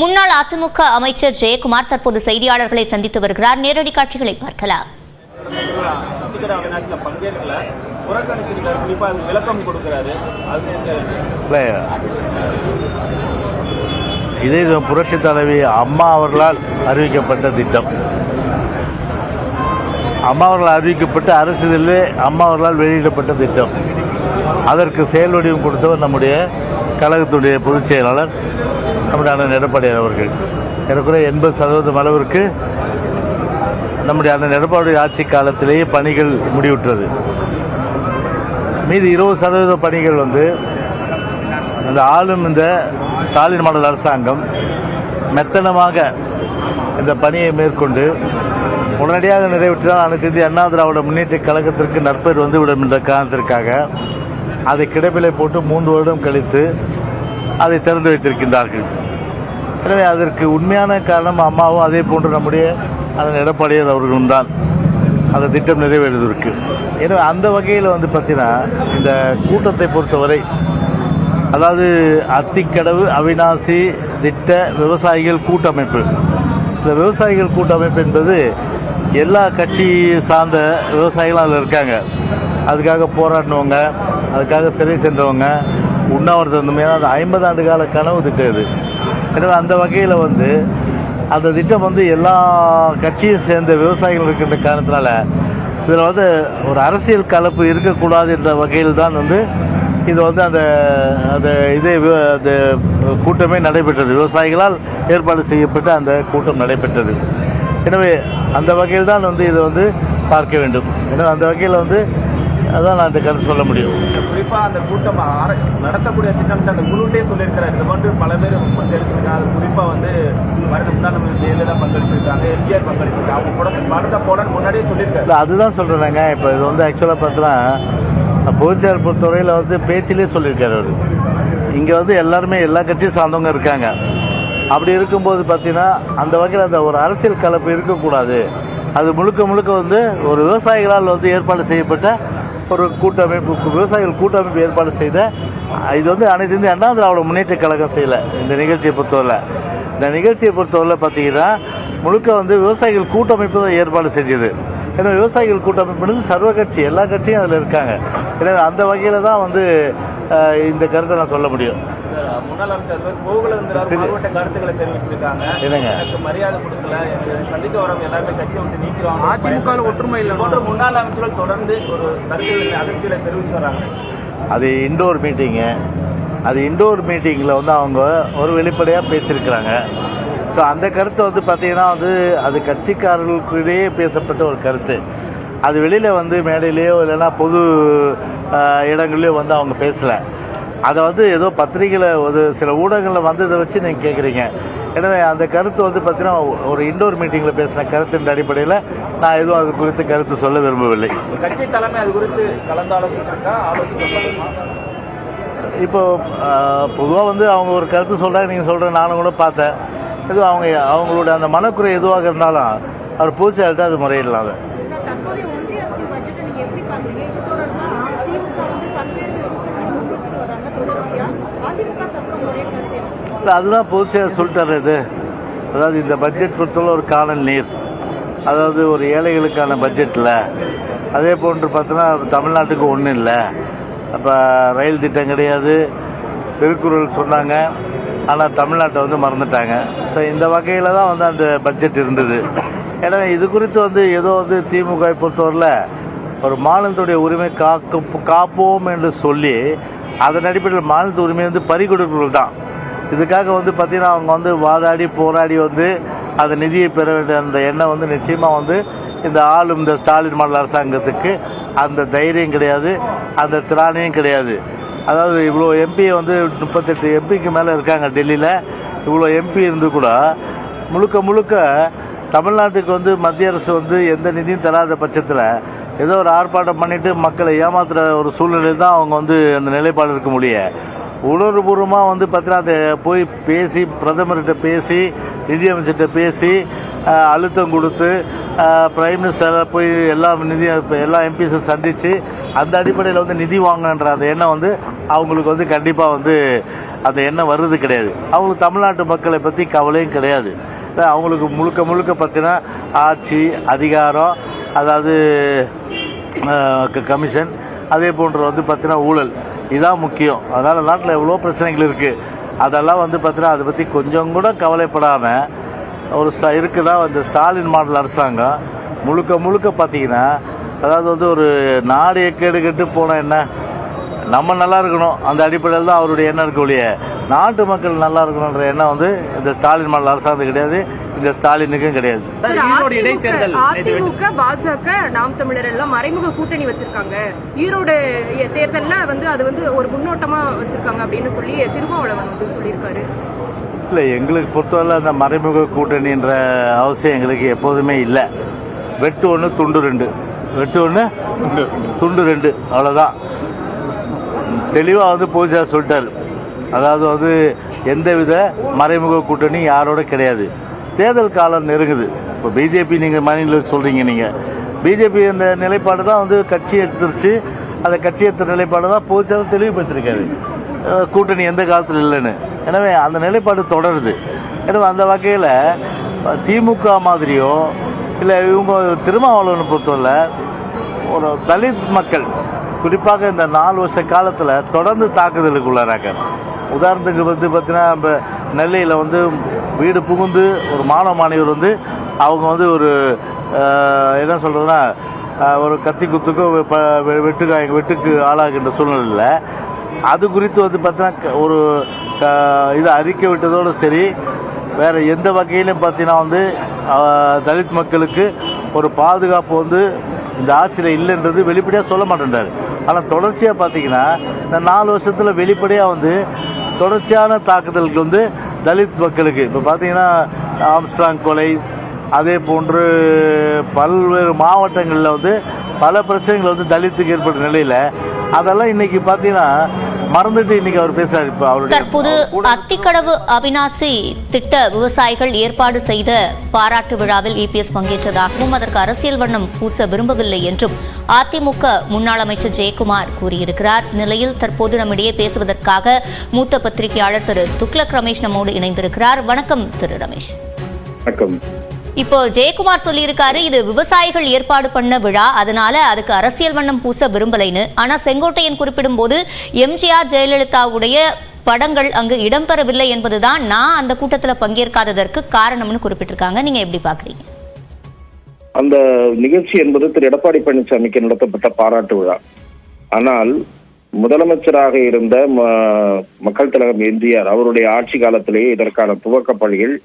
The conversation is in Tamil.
முன்னாள் அதிமுக அமைச்சர் ஜெயக்குமார் தற்போது செய்தியாளர்களை சந்தித்து வருகிறார். நேரடி காட்சிகளை பார்க்கலாம். இதே இது புரட்சி தலைவி அம்மா அவர்களால் அறிவிக்கப்பட்ட திட்டம். அம்மா அவர்களால் அறிவிக்கப்பட்ட அரசியலில் அம்மா அவர்களால் வெளியிடப்பட்ட திட்டம். அதற்கு செயல் வடிவம் கொடுத்தவர் நம்முடைய கழகத்துடைய பொதுச் செயலாளர் நம்முடைய அண்ணன் எடப்பாடியார் அவர்கள். ஏறக்குறைய எண்பது சதவீதம் அளவிற்கு நம்முடைய அண்ணன் எடப்பாடி ஆட்சி காலத்திலேயே பணிகள் முடிவுற்றது. மீதி இருபது சதவீத பணிகள் வந்து அந்த ஆளும் இந்த ஸ்டாலின் மாடல் அரசாங்கம் மெத்தனமாக இந்த பணியை மேற்கொண்டு உடனடியாக நிறைவேற்றினால் அனைத்து இந்திய அண்ணா திராவிட முன்னேற்ற கழகத்திற்கு நற்பெயர் வந்துவிடும் என்ற காரணத்திற்காக அதை கிடப்பிலை போட்டு மூன்று வருடம் கழித்து அதை திறந்து வைத்திருக்கின்றார்கள். எனவே அதற்கு உண்மையான காரணம் அம்மாவும் அதே போன்று நம்முடைய அதன் எடப்பாடியார் அவர்களும் தான். அந்த திட்டம் நிறைவேறுவதற்கு எனவே அந்த வகையில் வந்து பார்த்தீங்கன்னா இந்த கூட்டத்தை பொறுத்தவரை அதாவது அத்திக்கடவு அவினாசி திட்ட விவசாயிகள் கூட்டமைப்பு. இந்த விவசாயிகள் கூட்டமைப்பு என்பது எல்லா கட்சி சார்ந்த விவசாயிகளும் அதில் இருக்காங்க. அதுக்காக போராடினவங்க அதுக்காக சிறை சென்றவங்க உண்ணாவிரதம் இருந்தவங்க ஏன்னா அது ஐம்பது ஆண்டு கால கனவு திட்டம் இது. எனவே அந்த வகையில் வந்து அந்த திட்டம் வந்து எல்லா கட்சியும் சேர்ந்த விவசாயிகள் இருக்கின்ற காரணத்தினால இதில் வந்து ஒரு அரசியல் கலப்பு இருக்கக்கூடாது என்ற வகையில் தான் வந்து இது வந்து அந்த அந்த இதே அந்த கூட்டமே நடைபெற்றது. விவசாயிகளால் ஏற்பாடு செய்யப்பட்ட அந்த கூட்டம் நடைபெற்றது. எனவே அந்த வகையில் தான் வந்து இதை வந்து பார்க்க வேண்டும். எனவே அந்த வகையில் வந்து அதான் நான் இந்த கருத்து சொல்ல முடியும். குறிப்பா அந்த கூட்டம் நடத்தக்கூடிய திட்டம்ட்டு அந்த குழுட்டே சொல்லியிருக்கிறார். இது போன்று பல பேர் பங்கெடுத்திருக்காங்க அது குறிப்பா வந்து மருந்த முன்னாள் அமைச்சர் ஜெயலலிதா பங்களிச்சிருக்காங்க. எம்ஜிஆர் பங்களிச்சிருக்காங்க. அவங்க கூட படத்தை போட முன்னாடியே சொல்லியிருக்காரு. அதுதான் சொல்கிறேங்க இப்போ இது வந்து ஆக்சுவலாக பார்த்தீங்கன்னா பொதுச்செயல் பொறுத்தவரையில் வந்து பேச்சிலே சொல்லியிருக்காரு அவர். இங்கே வந்து எல்லாருமே எல்லா கட்சியும் சார்ந்தவங்க இருக்காங்க. அப்படி இருக்கும்போது பார்த்தீங்கன்னா அந்த வகையில் அந்த ஒரு அரசியல் கலப்பு இருக்கக்கூடாது. அது முழுக்க முழுக்க வந்து ஒரு விவசாயிகளால் வந்து ஏற்பாடு செய்யப்பட்ட ஒரு கூட்டமைப்பு விவசாயிகள் கூட்டமைப்பு ஏற்பாடு செய்த இது வந்து அனைத்து இந்திய அண்ணா திராவிட முன்னேற்ற கழகம் செய்யலை இந்த நிகழ்ச்சியை பொறுத்தவரை இந்த நிகழ்ச்சியை பொறுத்தவரை பார்த்தீங்கன்னா முழுக்க வந்து விவசாயிகள் கூட்டமைப்பு தான் ஏற்பாடு செஞ்சது. ஏன்னா விவசாயிகள் கூட்டமைப்புன்றது சர்வ கட்சி எல்லா கட்சியும் அதில் இருக்காங்க. எனவே அந்த வகையில் தான் வந்து இந்த கருத்தை நான் சொல்ல முடியும். முன்னாள் அமைச்சர் வந்து கோகுலேந்திரார் மாவட்ட கருத்துக்களை தெரிவிச்சிருக்காங்க? எனக்கு மரியாதை கொடுக்கல. எனக்கு சந்திக்க வரவங்க எல்லாருமே கட்சியை விட்டு நீக்கிறோம். அதிமுக ஒற்றுமை இல்லை போன்ற முன்னாள் அமைச்சர்கள் தொடர்ந்து ஒரு கருத்துக்களை அதிருப்தியில தெரிவிச்சு வராங்க. அது இண்டோர் மீட்டிங்கு அது இண்டோர் மீட்டிங்கில் வந்து அவங்க ஒரு வெளிப்படையாக பேசியிருக்கிறாங்க. ஸோ அந்த கருத்தை வந்து பார்த்தீங்கன்னா வந்து அது கட்சிக்காரர்களுக்கிடையே பேசப்பட்ட ஒரு கருத்து. அது வெளியில் வந்து மேடையிலேயோ இல்லைன்னா பொது இடங்கள்லையோ வந்து அவங்க பேசலை. அதை வந்து ஏதோ பத்திரிகையில் ஒரு சில ஊடகங்களில் வந்ததை வச்சு நீங்கள் கேட்குறீங்க எனவே அந்த கருத்து வந்து பார்த்தீங்கன்னா ஒரு இண்டோர் மீட்டிங்கில் பேசின கருத்தின் அடிப்படையில் நான் எதுவும் அது குறித்து கருத்து சொல்ல விரும்பவில்லை. கட்சி தலைமை அது குறித்து ஆலோசிக்கப்படுமா இப்போ பொதுவாக வந்து அவங்க ஒரு கருத்து சொல்கிறாங்க நீங்கள் சொல்கிற நானும் கூட பார்த்தேன். எதுவும் அவங்க அவங்களோட அந்த மனக்குறை எதுவாக இருந்தாலும் அவர் பூச்சாலிட்டு அது முறையிடலாம் அதை சார், தற்போதைய ஒன்றிய அரசின் பட்ஜெட்டை நீங்க எப்படி பாக்குறீங்க? இது தொடர்பா திமுக வந்து பல்வேறு விஷயங்களை முன்வச்சுட்டு வராங்க தொடர்ச்சியா. அதிமுக தற்போது ஒரே கருத்து என்ன? இல்லை அதுதான் பொதுச்செயலர் சொல்லிட்டார் இது. அதாவது இந்த பட்ஜெட் பொறுத்தவரை ஒரு காணல் நீர். அதாவது ஒரு ஏழைகளுக்கான பட்ஜெட்டில் அதே போன்று பார்த்தோன்னா தமிழ்நாட்டுக்கு ஒன்றும் இல்லை. அப்போ ரயில் திட்டம் கிடையாது. திருக்குறள் சொன்னாங்க. ஆனால் தமிழ்நாட்டை வந்து மறந்துட்டாங்க. ஸோ இந்த வகையில் தான் வந்து அந்த பட்ஜெட் இருந்தது. ஏன்னா இது குறித்து வந்து ஏதோ வந்து திமுக பொறுத்தவரையில் ஒரு மாநிலத்துடைய உரிமை காக்கும் காப்போம் என்று சொல்லி அதன் அடிப்படையில் மாநிலத்து உரிமை வந்து பறிகொடுப்புகள் தான். இதுக்காக வந்து பார்த்திங்கன்னா அவங்க வந்து வாதாடி போராடி வந்து அந்த நிதியை பெற வேண்டிய அந்த எண்ணம் வந்து நிச்சயமாக வந்து இந்த ஆளும் இந்த ஸ்டாலின் மாடல் அரசாங்கத்துக்கு அந்த தைரியம் கிடையாது அந்த திராணியும் கிடையாது. அதாவது இவ்வளோ எம்பி வந்து முப்பத்தெட்டு எம்பிக்கு மேலே இருக்காங்க டெல்லியில். இவ்வளோ எம்பி இருந்து கூட முழுக்க முழுக்க தமிழ்நாட்டுக்கு வந்து மத்திய அரசு வந்து எந்த நிதியும் தராத பட்சத்தில் ஏதோ ஒரு ஆர்ப்பாட்டம் பண்ணிவிட்டு மக்களை ஏமாத்துகிற ஒரு சூழ்நிலையில் தான் அவங்க வந்து அந்த நிலைப்பாடு இருக்க முடியும் உணர்வுபூர்வமாக வந்து பார்த்தீங்கன்னா அதை போய் பேசி பிரதமர்கிட்ட பேசி நிதியமைச்சர்கிட்ட பேசி அழுத்தம் கொடுத்து பிரைம் மினிஸ்டரை போய் எல்லா நிதி எல்லா எம்பிஸும் சந்தித்து அந்த அடிப்படையில் வந்து நிதி வாங்கன்ற அந்த எண்ணம் வந்து அவங்களுக்கு வந்து கண்டிப்பாக வந்து அந்த எண்ணம் வர்றது கிடையாது. அவங்களுக்கு தமிழ்நாட்டு மக்களை பற்றி கவலையும் கிடையாது. அவங்களுக்கு முழுக்க முழுக்க பார்த்தீங்கன்னா ஆட்சி அதிகாரம் அதாவது க- கமிஷன் அதே போன்ற வந்து பார்த்தீங்கன்னா ஊழல். இதான் முக்கியம். அதனால் நாட்டில் எவ்வளோ பிரச்சனைகள் இருக்குது அதெல்லாம் வந்து பார்த்தீங்கன்னா அதை பற்றி கொஞ்சம் கூட கவலைப்படாமல் ஒரு ச இருக்குதான் இந்த ஸ்டாலின் மாடல் அரசாங்கம் முழுக்க முழுக்க பார்த்தீங்கன்னா அதாவது வந்து ஒரு நாடு எக்கேடு கெட்டு போனால் என்ன? நம்ம நல்லா இருக்கணும். அந்த அடிப்படையில் தான் அவருடைய எண்ணம் இருக்க ஒழிய. நாட்டு மக்கள் நல்லா இருக்கணுன்ற எண்ணம் வந்து இந்த ஸ்டாலின் மாடல் அரசாங்கத்துக்கு கிடையாது இந்த ஸ்டாலினுக்கும் கிடையாது. அதிமுக பாஜக நாம் தமிழர் எல்லாம் மறைமுக கூட்டணி வச்சிருக்காங்க. ஈரோடு தேர்தல்ல வந்து அது வந்து ஒரு முன்னோட்டமா வச்சிருக்காங்க அப்படின்னு சொல்லி திருமாவளவன் வந்து சொல்லியிருக்காரு. இல்லை எங்களுக்கு பொறுத்தவரை அந்த மறைமுக கூட்டணின்ற அவசியம் எங்களுக்கு எப்போதுமே இல்லை. வெட்டு ஒன்று துண்டு ரெண்டு. வெட்டு ஒன்று துண்டு. ரெண்டு. அவ்வளோதான் தெளிவாக வந்து பூஜா சொல்லிட்டார். அதாவது வந்து எந்தவித மறைமுக கூட்டணி யாரோட கிடையாது. தேர்தல் காலம் நெருங்குது. இப்போ பிஜேபி நீங்கள் மாநில சொல்கிறீங்க நீங்கள் பிஜேபி அந்த நிலைப்பாடு தான் வந்து கட்சி எடுத்துருச்சு. அந்த கட்சி எடுத்த நிலைப்பாடு தான் பூஜாவும் தெளிவுபடுத்திருக்காரு. கூட்டணி எந்த காலத்தில் இல்லைன்னு. எனவே அந்த நிலைப்பாடு தொடருது. எனவே அந்த வகையில் திமுக மாதிரியோ இல்லை இவங்க திருமாவளவனை பொறுத்தவரை ஒரு தலித் மக்கள் குறிப்பாக இந்த நாலு வருஷ காலத்தில் தொடர்ந்து தாக்குதலுக்கு உள்ளாராங்க உதாரணத்துக்கு வந்து பார்த்தீங்கன்னா இப்போ நெல்லையில் வந்து வீடு புகுந்து ஒரு மாணவ மாணவர் வந்து அவங்க வந்து ஒரு என்ன சொல்கிறதுனா ஒரு கத்தி குத்துக்கோ வெட்டுக்கா எங்கள் வெட்டுக்கு ஆளாகின்ற சூழ்நிலையில் அது குறித்து வந்து பார்த்தீங்கன்னா ஒரு க- இது அறிக்கை விட்டதோடு சரி வேறு எந்த வகையிலும் பார்த்தீங்கன்னா வந்து தலித் மக்களுக்கு ஒரு பாதுகாப்பு வந்து இந்த ஆட்சியில் இல்லைன்றது வெளிப்படையாக சொல்ல மாட்டேன்றார். ஆனால் தொடர்ச்சியாக பார்த்தீங்கன்னா இந்த நாலு வருஷத்தில் வெளிப்படையாக வந்து தொடர்ச்சியான தாக்குதலுக்கு வந்து தலித் மக்களுக்கு. இப்போ பார்த்தீங்கன்னா ஆம்ஸ்டாங் கொலை அதே போன்று பல்வேறு மாவட்டங்களில் வந்து பல பிரச்சனைகள் வந்து தலித்துக்கு ஏற்பட்ட நிலையில் அதெல்லாம் இன்றைக்கி பார்த்தீங்கன்னா மறந்துட்டு இன்னைக்கு அவர் பேசுறாரு. இப்போ அவருடைய தற்போது அத்திக்கடவு அவினாசி திட்ட விவசாயிகள் ஏற்பாடு செய்த பாராட்டு விழாவில் இபிஎஸ் பங்கேற்றதாகவும் அதற்கு அரசியல் வண்ணம் பூச விரும்பவில்லை என்றும் அதிமுக முன்னாள் அமைச்சர் ஜெயக்குமார் கூறியிருக்கிறார். நிலையில் தற்போது நம்மிடையே பேசுவதற்காக மூத்த பத்திரிகையாளர் திரு துக்ளக் ரமேஷ் நம்மோடு இணைந்திருக்கிறார். வணக்கம் திரு ரமேஷ். வணக்கம். இப்போ ஜெயக்குமார் சொல்லியிருக்காரு இது விவசாயிகள் ஏற்பாடு பண்ண விழா அதனால அதுக்கு அரசியல் வண்ணம் பூச விரும்பலைன்னு. ஆனா செங்கோட்டையன் குறிப்பிடும் போது எம்ஜிஆர் ஜெயலலிதாவுடைய படங்கள் அங்கு இடம்பெறவில்லை என்பதுதான் நான் அந்த கூட்டத்துல பங்கேற்காததற்கு காரணம்னு குறிப்பிட்டிருக்காங்க. நீங்க எப்படி பாக்குறீங்க? அந்த நிகழ்ச்சி என்பது திரு. எடப்பாடி பழனிசாமிக்கு நடத்தப்பட்ட பாராட்டு விழா. ஆனால் முதலமைச்சராக இருந்த ம- மக்கள் தலைவர் எம்ஜிஆர் அவருடைய ஆட்சி காலத்திலேயே இதற்கான துவக்க பணிகள்